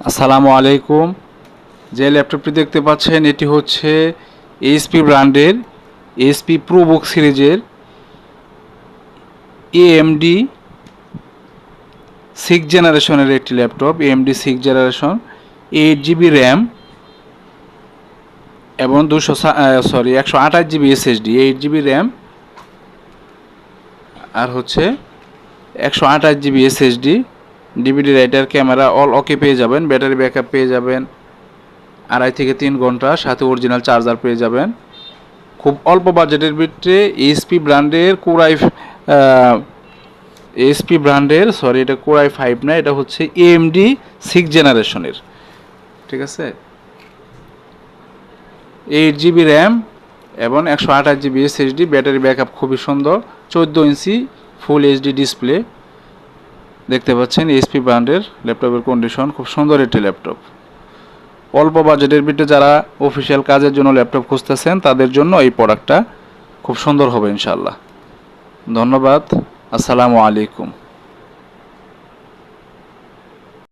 আসসালামু আলাইকুম। যে ল্যাপটপটি দেখতে পাচ্ছেন, এটি হচ্ছে এইচপি ব্র্যান্ডের এইচপি প্রোবুক সিরিজের এএমডি সিক্স জেনারেশনের একটি laptop AMD six generation eight GB RAM এবং দুশো সরি একশো আঠাশ GB SSD eight GB RAM আর হচ্ছে একশো আঠাশ GB SSD DVD writer camera all okay পেয়ে যাবেন ব্যাটারি ব্যাকআপ পেয়ে যাবেন, আড়াই থেকে তিন ঘণ্টা, সাথে অরিজিনাল চার্জার পেয়ে যাবেন। খুব অল্প বাজেটের ভিতরে এইচপি ব্র্যান্ডের কোরাই এইচপি ব্র্যান্ডের সরি এটা কোরাই ফাইভ না, এটা হচ্ছে এএমডি সিক্স জেনারেশনের ঠিক আছে? এইট জিবি র্যাম এবং একশো আঠাশ জিবি এসএসডি ব্যাটারি ব্যাকআপ খুবই সুন্দর, চোদ্দ ইঞ্চি ফুল এইচডি ডিসপ্লে দেখতে পাচ্ছেন এসপি ব্র্যান্ডের ল্যাপটপের কন্ডিশন খুব সুন্দর একটি ল্যাপটপ। অল্প বাজেটের ভিতরে যারা অফিসিয়াল কাজের জন্য ল্যাপটপ খুঁজতেছেন, তাদের জন্য এই প্রোডাক্টটা খুব সুন্দর হবে ইনশাল্লাহ ধন্যবাদ। আসসালামু আলাইকুম।